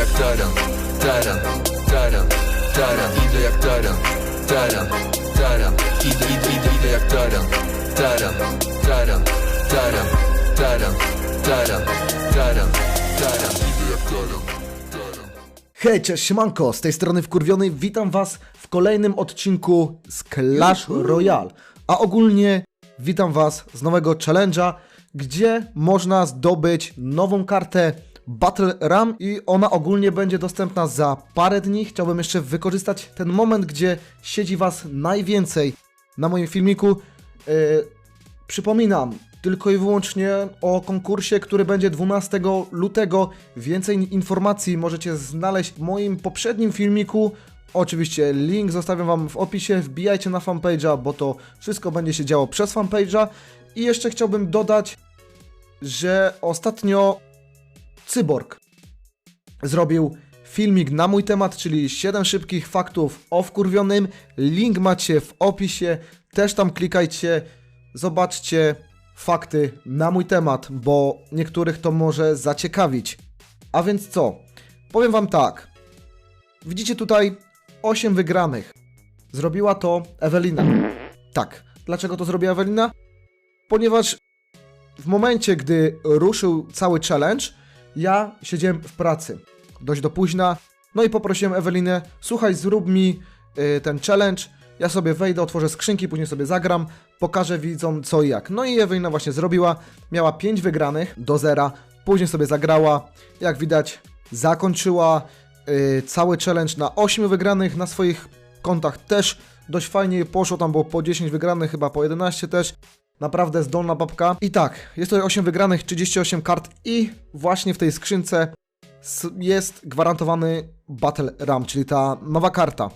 jak taran, taran, taran, taran Idę jak taran, taran, taran Idę, idę, idę, idę jak taran, taran, taran, taran, taran, taran, taran, taran Idę jak taran, Hej, cześć, siemanko, z tej strony Wkurwiony, witam was w kolejnym odcinku z Clash Royale. A ogólnie witam was z nowego challenge'a, gdzie można zdobyć nową kartę Battle Ram i ona ogólnie będzie dostępna za parę dni. Chciałbym jeszcze wykorzystać ten moment, gdzie siedzi was najwięcej na moim filmiku. Yy, Przypominam tylko i wyłącznie o konkursie, który będzie 12 lutego. Więcej informacji możecie znaleźć w moim poprzednim filmiku. Oczywiście link zostawiam Wam w opisie, wbijajcie na fanpage'a, bo to wszystko będzie się działo przez fanpage'a. I jeszcze chciałbym dodać, że ostatnio Cyborg zrobił filmik na mój temat, czyli 7 szybkich faktów o wkurwionym. Link macie w opisie, też tam klikajcie, zobaczcie fakty na mój temat, bo niektórych to może zaciekawić. A więc co? Powiem wam tak. Widzicie tutaj 8 wygranych. Zrobiła to Ewelina. Tak. Dlaczego to zrobiła Ewelina? Ponieważ w momencie, gdy ruszył cały challenge, ja siedziałem w pracy. Dość do późna. No i poprosiłem Ewelinę, słuchaj, zrób mi y, ten challenge. Ja sobie wejdę, otworzę skrzynki, później sobie zagram, pokażę widzom co i jak. No i Ewelina właśnie zrobiła. Miała 5 wygranych do zera, później sobie zagrała. Jak widać, zakończyła y, cały challenge na 8 wygranych, na swoich kontach też dość fajnie poszło, tam było po 10 wygranych, chyba po 11 też. Naprawdę zdolna babka. I tak, jest tutaj 8 wygranych, 38 kart i właśnie w tej skrzynce jest gwarantowany Battle Ram, czyli ta nowa karta.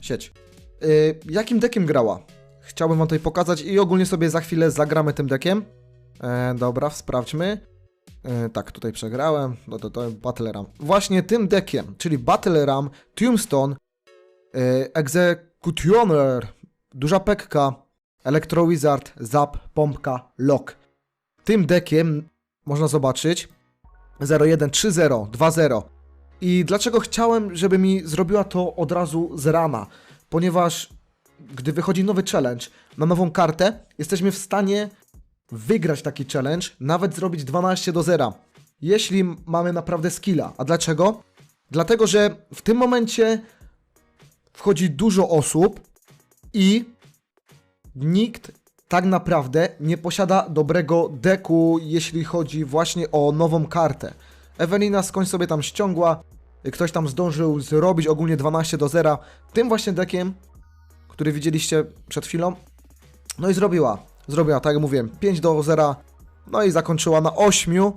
Sieć. Yy, jakim dekiem grała? Chciałbym wam tutaj pokazać i ogólnie sobie za chwilę zagramy tym dekiem. E, dobra, sprawdźmy. E, tak, tutaj przegrałem. No to to Battle Ram. Właśnie tym dekiem, czyli Battle Ram, Tombstone, e, Executioner, Duża Pekka, Electro Wizard, Zap, Pompka, Lock. Tym dekiem można zobaczyć 01, 3-0, 2-0. I dlaczego chciałem, żeby mi zrobiła to od razu z rana? Ponieważ gdy wychodzi nowy challenge na nową kartę, jesteśmy w stanie wygrać taki challenge, nawet zrobić 12 do 0. Jeśli mamy naprawdę skilla. A dlaczego? Dlatego, że w tym momencie wchodzi dużo osób i nikt tak naprawdę nie posiada dobrego deku, jeśli chodzi właśnie o nową kartę. Ewelina skądś sobie tam ściągła, ktoś tam zdążył zrobić ogólnie 12 do 0 tym właśnie dekiem, który widzieliście przed chwilą. No i zrobiła. Zrobiła, tak jak mówiłem, 5 do 0. No i zakończyła na 8.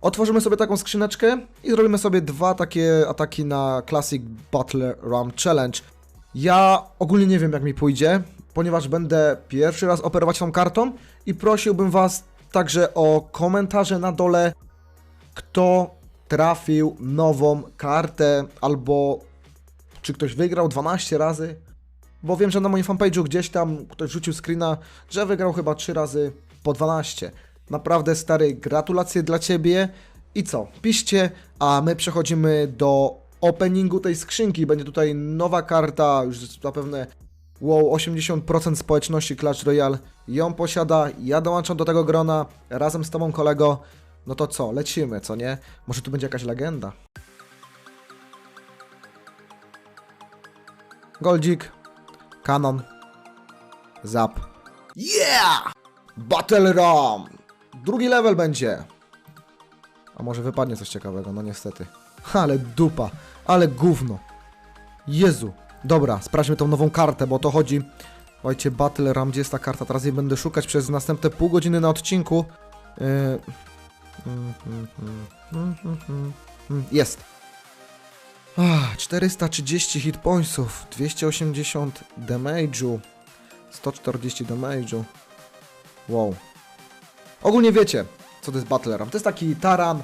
Otworzymy sobie taką skrzyneczkę i zrobimy sobie dwa takie ataki na Classic Battle Ram Challenge. Ja ogólnie nie wiem jak mi pójdzie, ponieważ będę pierwszy raz operować tą kartą i prosiłbym was także o komentarze na dole, kto trafił nową kartę albo czy ktoś wygrał 12 razy. Bo wiem, że na moim fanpage'u gdzieś tam ktoś rzucił screena, że wygrał chyba 3 razy po 12. Naprawdę stary, gratulacje dla Ciebie. I co? Piszcie, a my przechodzimy do openingu tej skrzynki. Będzie tutaj nowa karta, już zapewne wow, 80% społeczności Clash Royale ją posiada. Ja dołączam do tego grona razem z Tobą, kolego. No to co? Lecimy, co nie? Może tu będzie jakaś legenda. Goldzik, Kanon, Zap. Yeah! Battle Ram! Drugi level będzie. A może wypadnie coś ciekawego, no niestety. Ale dupa, ale gówno. Jezu. Dobra, sprawdźmy tą nową kartę, bo o to chodzi. Słuchajcie, Battle Ram, gdzie jest ta karta? Teraz jej będę szukać przez następne pół godziny na odcinku. Yy... Jest. Ah, 430 hit pointsów, 280 damage'u, 140 damage'u. Wow. Ogólnie wiecie, co to jest Battle Ram. To jest taki taran,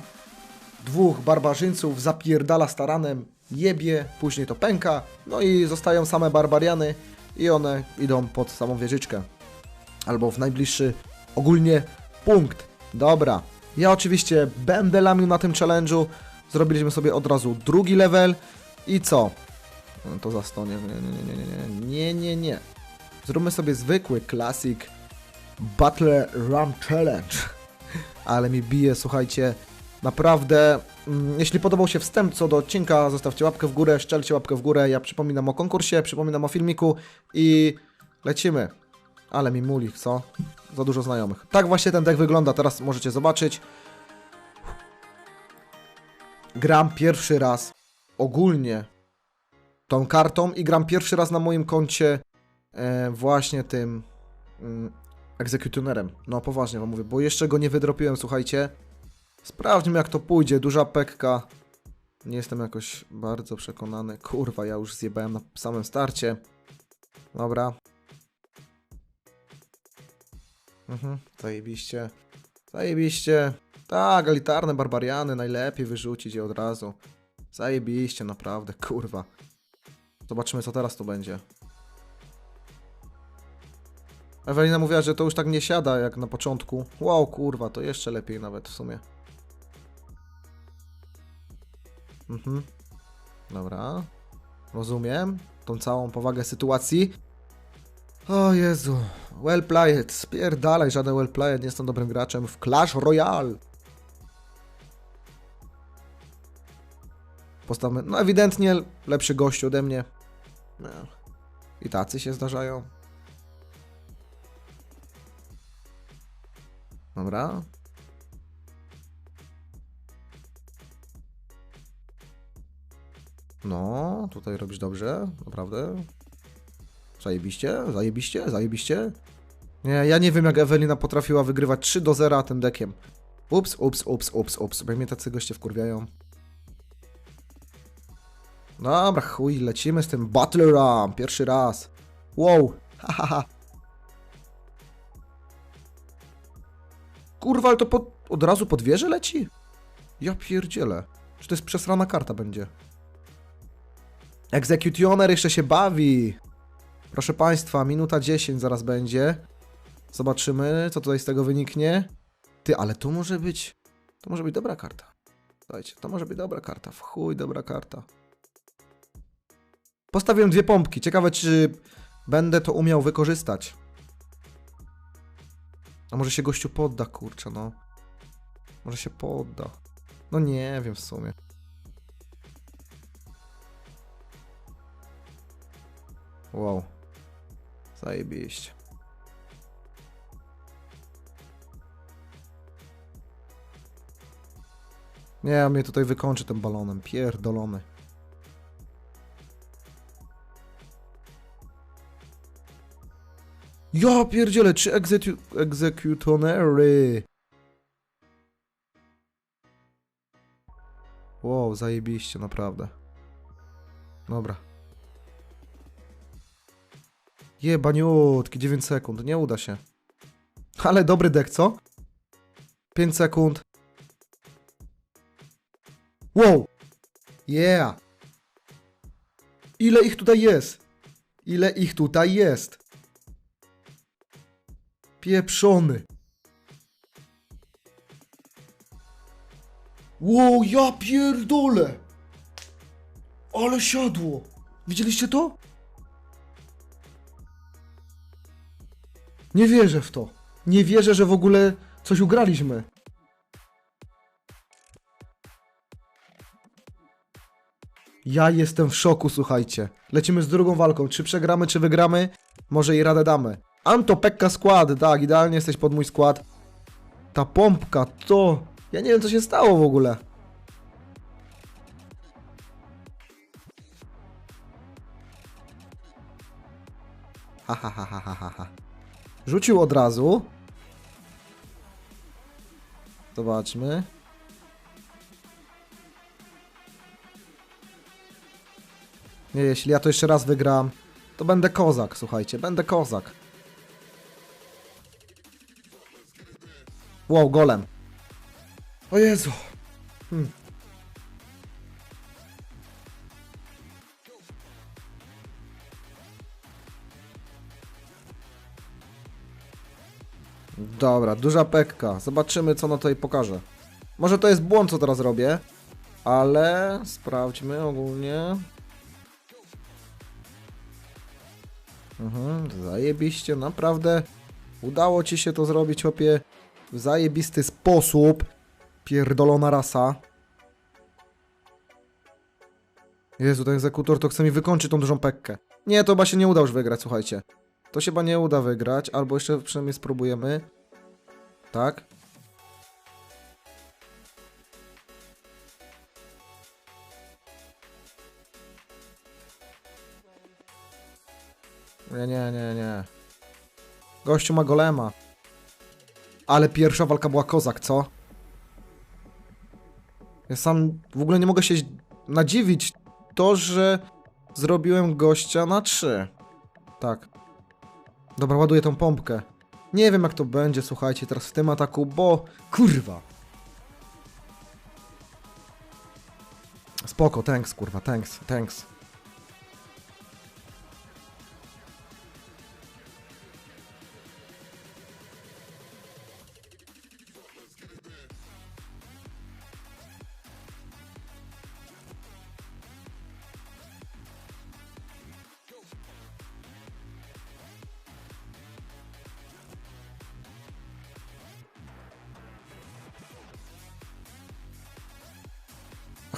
dwóch barbarzyńców zapierdala z taranem, jebie, później to pęka, no i zostają same barbariany i one idą pod samą wieżyczkę. Albo w najbliższy ogólnie punkt. Dobra. Ja oczywiście będę lamił na tym challenge'u. Zrobiliśmy sobie od razu drugi level. I co? No to zastonie. Nie, nie, nie, nie, nie, nie, nie. Zróbmy sobie zwykły Classic Battle Run Challenge. Ale mi bije, słuchajcie. Naprawdę, mm, jeśli podobał się wstęp co do odcinka, zostawcie łapkę w górę, szczelcie łapkę w górę. Ja przypominam o konkursie, przypominam o filmiku i lecimy. Ale mi muli, co? Za dużo znajomych. Tak właśnie ten deck wygląda, teraz możecie zobaczyć. Gram pierwszy raz ogólnie tą kartą i gram pierwszy raz na moim koncie e, właśnie tym mm, egzekutionerem. No poważnie wam mówię, bo jeszcze go nie wydropiłem, słuchajcie. Sprawdźmy jak to pójdzie, duża pekka. Nie jestem jakoś bardzo przekonany. Kurwa, ja już zjebałem na samym starcie. Dobra. Mhm, zajebiście. Zajebiście. Tak, elitarne barbariany, najlepiej wyrzucić je od razu. Zajebiście, naprawdę, kurwa. Zobaczymy, co teraz tu będzie. Ewelina mówiła, że to już tak nie siada jak na początku. Wow, kurwa, to jeszcze lepiej nawet w sumie. Mhm. Dobra. Rozumiem tą całą powagę sytuacji. O Jezu. Well played. Spierdalaj, żaden well played. Nie jestem dobrym graczem w Clash Royale. Postawmy. No ewidentnie lepszy gościu ode mnie. No. I tacy się zdarzają. Dobra. No, tutaj robisz dobrze, naprawdę. Zajebiście, zajebiście, zajebiście. Nie, ja nie wiem jak Ewelina potrafiła wygrywać 3 do 0 tym dekiem. Ups, ups, ups, ups, ups. Bo mnie tacy goście wkurwiają. Dobra, chuj, lecimy z tym Battle Ram. Pierwszy raz. Wow, hahaha. Kurwa, ale to pod, od razu pod wieżę leci? Ja pierdzielę. Czy to jest przesrana karta będzie? Executioner jeszcze się bawi. Proszę Państwa, minuta 10 zaraz będzie. Zobaczymy, co tutaj z tego wyniknie. Ty, ale to może być... To może być dobra karta. Słuchajcie, to może być dobra karta. W chuj dobra karta. Postawiłem dwie pompki. Ciekawe, czy będę to umiał wykorzystać. A może się gościu podda, kurczę, no. Może się podda. No nie wiem w sumie. Wow. Zajebiście. Nie, on mnie tutaj wykończy tym balonem. Pierdolony. Ja pierdzielę, trzy egzecu- egzekutonery. Wow, zajebiście, naprawdę. Dobra. Jebaniutki, 9 sekund, nie uda się. Ale dobry dek, co? 5 sekund. Wow! Yeah! Ile ich tutaj jest? Ile ich tutaj jest? Pieprzony. Wow, ja pierdolę! Ale siadło! Widzieliście to? Nie wierzę w to. Nie wierzę, że w ogóle coś ugraliśmy. Ja jestem w szoku, słuchajcie. Lecimy z drugą walką. Czy przegramy, czy wygramy? Może i radę damy. Anto Pekka skład, tak, idealnie jesteś pod mój skład. Ta pompka, to... Ja nie wiem, co się stało w ogóle. Ha, ha, ha, ha, ha, ha. Rzucił od razu. Zobaczmy. Nie, jeśli ja to jeszcze raz wygram, to będę kozak, słuchajcie, będę kozak. Wow, golem. O Jezu. Hmm. Dobra, duża pekka. Zobaczymy, co na tutaj pokaże. Może to jest błąd, co teraz robię. ale sprawdźmy ogólnie. Mhm, zajebiście, naprawdę udało ci się to zrobić, opie, w zajebisty sposób. Pierdolona rasa. Jezu, ten egzekutor to chce mi wykończyć tą dużą pekkę. Nie, to chyba się nie uda już wygrać, słuchajcie. To się chyba nie uda wygrać, albo jeszcze przynajmniej spróbujemy. Tak? Nie, nie, nie, nie. Gościu ma golema. Ale pierwsza walka była kozak, co? Ja sam w ogóle nie mogę się nadziwić to, że zrobiłem gościa na 3. Tak. Dobra, ładuję tą pompkę. Nie wiem jak to będzie, słuchajcie, teraz w tym ataku, bo... Kurwa! Spoko, thanks, kurwa, thanks, thanks.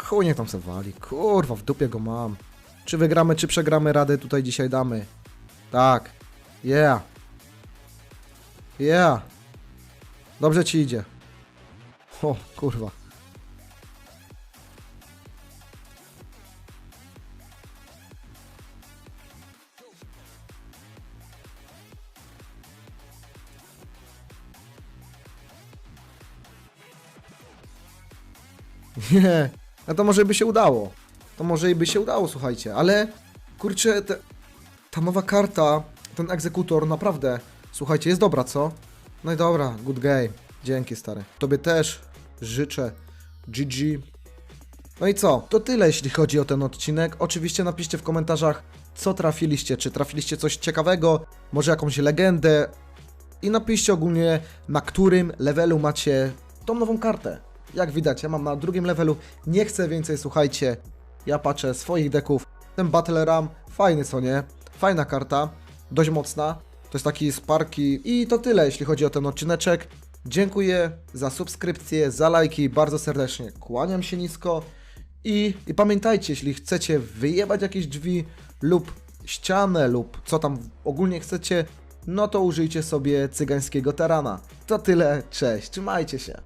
Chuj niech tam se wali. Kurwa, w dupie go mam. Czy wygramy, czy przegramy radę tutaj dzisiaj damy. Tak. Yeah. Yeah. Dobrze ci idzie. O, kurwa. Nie. No to może by się udało. To może by się udało, słuchajcie, ale kurczę, te, ta nowa karta, ten egzekutor, naprawdę, słuchajcie, jest dobra, co? No i dobra, good game. Dzięki, stary. Tobie też życzę. GG. No i co? To tyle, jeśli chodzi o ten odcinek. Oczywiście napiszcie w komentarzach, co trafiliście. Czy trafiliście coś ciekawego, może jakąś legendę. I napiszcie ogólnie, na którym levelu macie tą nową kartę. Jak widać, ja mam na drugim levelu, nie chcę więcej, słuchajcie. Ja patrzę swoich deków. Ten Battle Ram, fajny co nie? Fajna karta, dość mocna. To jest taki Sparki. I to tyle, jeśli chodzi o ten odcineczek. Dziękuję za subskrypcję, za lajki, bardzo serdecznie. Kłaniam się nisko. I, I pamiętajcie, jeśli chcecie wyjebać jakieś drzwi lub ścianę lub co tam ogólnie chcecie, no to użyjcie sobie cygańskiego tarana. To tyle, cześć, trzymajcie się.